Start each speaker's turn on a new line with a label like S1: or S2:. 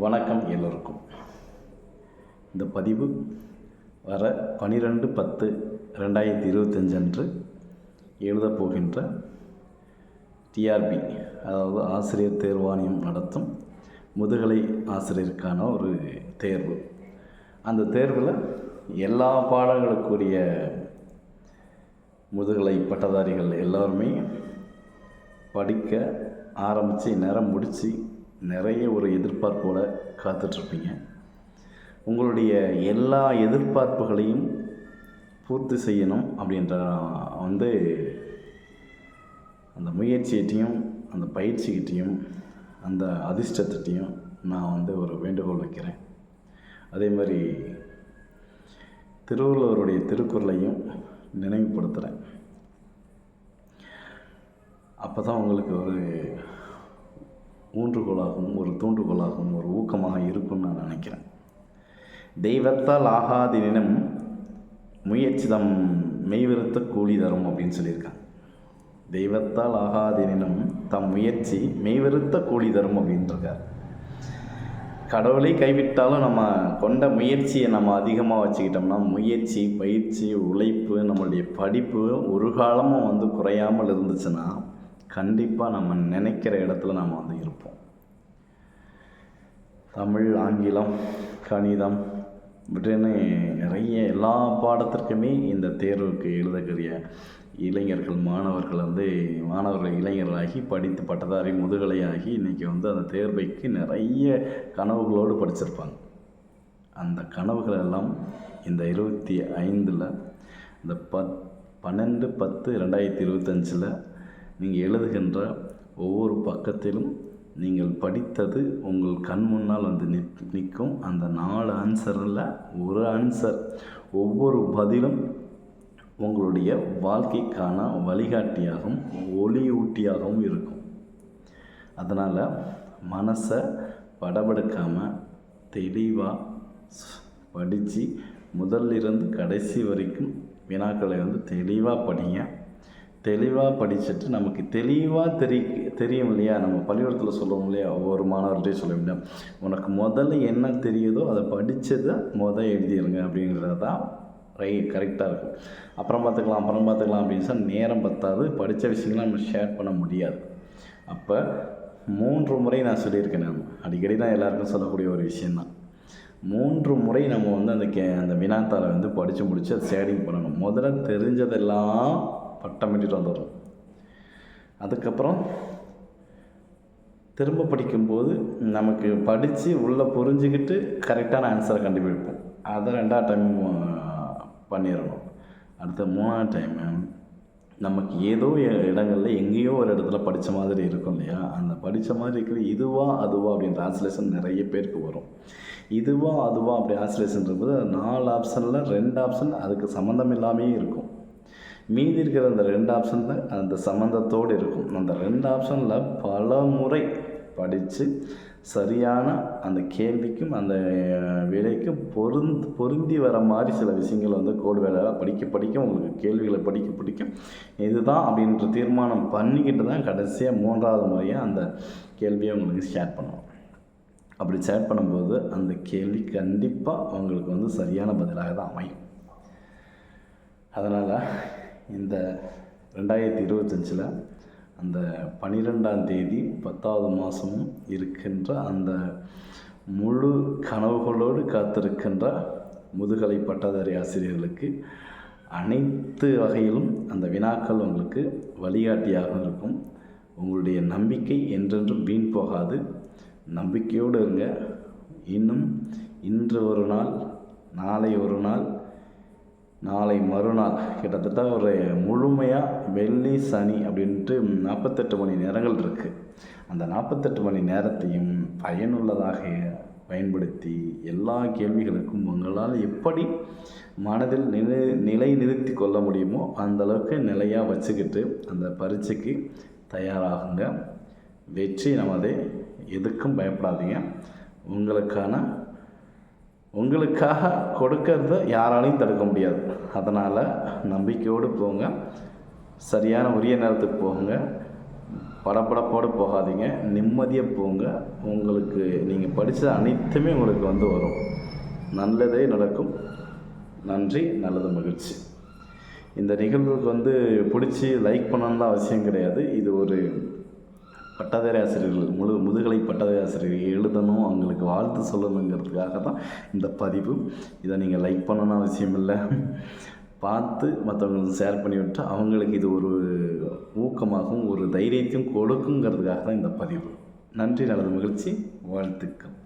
S1: வணக்கம் எல்லோருக்கும். இந்த பதிவு வர பன்னிரெண்டு பத்து ரெண்டாயிரத்தி இருபத்தஞ்சு அன்று எழுதப் போகின்ற டிஆர்பி அதாவது ஆசிரியர் தேர்வாணையம் நடத்தும் முதுகலை ஆசிரியருக்கான ஒரு தேர்வு. அந்த தேர்வில் எல்லா பாடங்களுக்குரிய முதுகலை பட்டதாரிகள் எல்லோருமே படிக்க ஆரம்பித்து நேரம் முடித்து நிறைய ஒரு எதிர்பார்ப்போட காத்துட்ருப்பீங்க. உங்களுடைய எல்லா எதிர்பார்ப்புகளையும் பூர்த்தி செய்யணும் அப்படின்ற வந்து அந்த முயற்சிகிட்டையும் அந்த பயிற்சிகிட்டையும் அந்த அதிர்ஷ்டத்திட்டையும் நான் வந்து ஒரு வேண்டுகோள் வைக்கிறேன். அதே மாதிரி திருவள்ளுவருடைய திருக்குறளையும் நினைவுபடுத்துகிறேன் அப்போ தான் உங்களுக்கு ஒரு ஊன்றுகோலாகவும் ஒரு தூண்டுகோலாகவும் ஒரு ஊக்கமாக இருக்கும்னு நான் நினைக்கிறேன். தெய்வத்தால் ஆகாதினும் முயற்சி தம் மெய்விருத்த கூலி தரும் அப்படின்னு சொல்லியிருக்காங்க. தெய்வத்தால் ஆகாதினும் தம் முயற்சி மெய்விருத்த கூலி தரும் அப்படின்ட்டுருக்கார். கடவுளை கைவிட்டாலும் நம்ம கொண்ட முயற்சியை நம்ம அதிகமாக வச்சுக்கிட்டோம்னா முயற்சி பயிற்சி உழைப்பு நம்மளுடைய படிப்பு ஒரு காலமும் வந்து குறையாமல் இருந்துச்சுன்னா கண்டிப்பாக நம்ம நினைக்கிற இடத்துல நம்ம வந்து இருப்போம். தமிழ் ஆங்கிலம் கணிதம் இப்படின்னு நிறைய எல்லா பாடத்திற்குமே இந்த தேர்வுக்கு எழுதக்கூடிய இளைஞர்கள் மாணவர்கள் வந்து மாணவர்கள் இளைஞர்களாகி படித்து பட்டதாரி முதுகலையாகி இன்றைக்கி வந்து அந்த தேர்வைக்கு நிறைய கனவுகளோடு படிச்சிருப்பாங்க. அந்த கனவுகள் எல்லாம் இந்த இருபத்தி ஐந்தில் இந்த பத் பன்னெண்டு பத்து ரெண்டாயிரத்தி இருபத்தஞ்சில் நீங்கள் எழுதுகின்ற ஒவ்வொரு பக்கத்திலும் நீங்கள் படித்தது உங்கள் கண் முன்னால் வந்து நிற் நிற்கும். அந்த நாலு ஆன்சரில் ஒரு ஆன்சர் ஒவ்வொரு பதிலும் உங்களுடைய வாழ்க்கைக்கான வழிகாட்டியாகவும் ஒளியூட்டியாகவும் இருக்கும். அதனால் மனசை படபடுக்காமல் தெளிவாக படித்து முதல்லிருந்து கடைசி வரைக்கும் வினாக்களை வந்து தெளிவாக படிங்க. தெளிவாக படிச்சுட்டு நமக்கு தெளிவாக தெரி தெரியும் இல்லையா? நம்ம பள்ளிக்கூடத்தில் சொல்லுவோம் இல்லையா? ஒவ்வொரு மாணவர்கிட்டையும் சொல்ல முடியும் உனக்கு முதல்ல என்ன தெரியுதோ அதை படித்ததை முதல் எழுதிடுங்க அப்படிங்கிறது தான் ரை கரெக்டாக இருக்கும். அப்புறம் பார்த்துக்கலாம் அப்புறம் பார்த்துக்கலாம் அப்படின்னு சொன்னால் நேரம் பத்தாது. படித்த விஷயங்கள்லாம் நம்ம ஷேர் பண்ண முடியாது. அப்போ மூன்று முறை நான் சொல்லியிருக்கேன் நான். அடிக்கடி நான் எல்லாருக்கும் சொல்லக்கூடிய ஒரு விஷயந்தான் மூன்று முறை நம்ம வந்து அந்த கே அந்த வினாத்தாளை வந்து படித்து முடித்து அதை ஷேரிங் பண்ணணும். முதல்ல தெரிஞ்சதெல்லாம் பட்டமிட்டு வந்துடும் அதுக்கப்புறம் திரும்ப படிக்கும்போது நமக்கு படித்து உள்ளே புரிஞ்சுக்கிட்டு கரெக்டான ஆன்சரை கண்டுபிடிப்போம். அதை ரெண்டாவது டைம் பண்ணிடணும். அடுத்த மூணாவது டைமு நமக்கு ஏதோ இடங்களில் எங்கேயோ ஒரு இடத்துல படித்த மாதிரி இருக்கும் இல்லையா? அந்த படித்த மாதிரி இருக்கிற இதுவா அதுவா அப்படின்ற ஆன்சலேஷன் நிறைய பேருக்கு வரும். இதுவா அதுவா அப்படி ஆன்சலேஷன் இருக்கும்போது நாலு ஆப்ஷனில் ரெண்டு ஆப்ஷன் அதுக்கு சம்மந்தம் இல்லாமே இருக்கும். மீதி இருக்கிற அந்த ரெண்டு ஆப்ஷனில் அந்த சம்மந்தத்தோடு இருக்கும். அந்த ரெண்டு ஆப்ஷனில் பல முறை படித்து சரியான அந்த கேள்விக்கும் அந்த விலைக்கும் பொருந்த் பொருந்தி வர மாதிரி சில விஷயங்கள் வந்து கோடு வேலையாக படிக்க படிக்க உங்களுக்கு கேள்விகளை படிக்க பிடிக்கும் இதுதான் அப்படின்ற தீர்மானம் பண்ணிக்கிட்டு தான் கடைசியாக மூன்றாவது முறையாக அந்த கேள்வியை உங்களுக்கு ஷேர் பண்ணுவோம். அப்படி ஷேர் பண்ணும்போது அந்த கேள்வி கண்டிப்பாக உங்களுக்கு வந்து சரியான பதிலாக தான் அமையும். அதனால் இந்த ரெண்டாயிரத்தி இருபத்தஞ்சில் அந்த பனிரெண்டாம் தேதி பத்தாவது மாதமும் இருக்கின்ற அந்த முழு கனவுகளோடு காத்திருக்கின்ற முதுகலை பட்டதாரி ஆசிரியர்களுக்கு அனைத்து வகையிலும் அந்த வினாக்கள் உங்களுக்கு வழிகாட்டியாக இருக்கும். உங்களுடைய நம்பிக்கை என்றென்றும் வீண் போகாது. நம்பிக்கையோடு இருங்க. இன்னும் இன்று ஒரு நாள் நாளை ஒரு நாள் நாளை மறுநாள் கிட்டத்தட்ட ஒரு முழுமையாக வெள்ளி சனி அப்படின்ட்டு நாற்பத்தெட்டு மணி நேரங்கள் இருக்குது அந்த நாற்பத்தெட்டு மணி நேரத்தையும் பயனுள்ளதாக பயன்படுத்தி எல்லா கேள்விகளுக்கும் உங்களால் எப்படி மனதில் நிலை நிலை நிறுத்தி கொள்ள முடியுமோ அந்தளவுக்கு நிலையாக வச்சுக்கிட்டு அந்த பரீட்சைக்கு தயாராகுங்க. வெற்றி நமது எதுக்கும் பயப்படாதீங்க. உங்களுக்கான உங்களுக்காக கொடுக்கறத யாராலையும் தடுக்க முடியாது. அதனால் நம்பிக்கையோடு போங்க. சரியான உரிய நேரத்துக்கு போங்க. படபடப்போடு போகாதீங்க. நிம்மதியாக போங்க. உங்களுக்கு நீங்கள் படித்தது அனைத்துமே உங்களுக்கு வந்து வரும். நல்லதே நடக்கும். நன்றி நல்லது மகிழ்ச்சி. இந்த நிகழ்வுக்கு வந்து பிடிச்சி லைக் பண்ணணும்லாம் அவசியம் கிடையாது. இது ஒரு பட்டதாரி ஆசிரியர்கள் முழு முதுகலை பட்டதாரி ஆசிரியர்கள் எழுதணும் அவங்களுக்கு வாழ்த்து சொல்லணுங்கிறதுக்காக தான் இந்த பதிவு. இதை நீங்கள் லைக் பண்ணணும்னு அவசியம் இல்லை. பார்த்து மற்றவங்களுக்கு ஷேர் பண்ணிவிட்டு அவங்களுக்கு இது ஒரு ஊக்கமாகவும் ஒரு தைரியத்தையும் கொடுக்குங்கிறதுக்காக தான் இந்த பதிவு. நன்றி நல்லது மகிழ்ச்சி வாழ்த்துக்கள்.